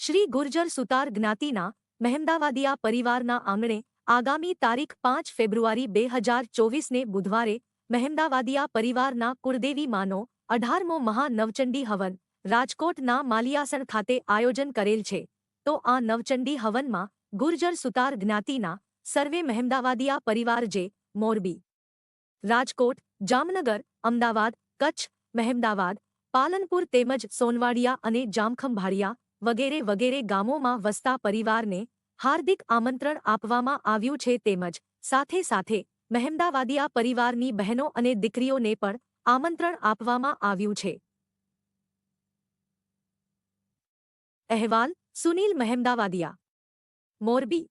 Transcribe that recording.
શ્રી ગુર્જર સુતાર જ્ઞાતિના મહેમદાવાદિયા પરિવારના આંગણે આગામી તારીખ પાંચ ફેબ્રુઆરી બે હજાર ચોવીસને બુધવારે મહેમદાવાદિયા પરિવારના કુળદેવી માનો અઢારમો મહાનવચંડી હવન રાજકોટના માલિયાસણ ખાતે આયોજન કરેલ છે. તો આ નવચંડી હવનમાં ગુર્જર સુતાર જ્ઞાતિના સર્વે મહેમદાવાદિયા પરિવાર જે મોરબી, રાજકોટ, જામનગર, અમદાવાદ, કચ્છ, મહેમદાવાદ, પાલનપુર તેમજ સોનવાડિયા અને જામખંભાળિયા વગેરે વગેરે ગામોમાં વસતા પરિવારને હાર્દિક આમંત્રણ આપવામાં આવ્યું છે તેમજ સાથે સાથે મહેમદાવાદિયા પરિવારની બહેનો અને દીકરીઓને પણ આમંત્રણ આપવામાં આવ્યું છે. અહેવાલ સુનીલ મહેમદાવાદિયા, મોરબી.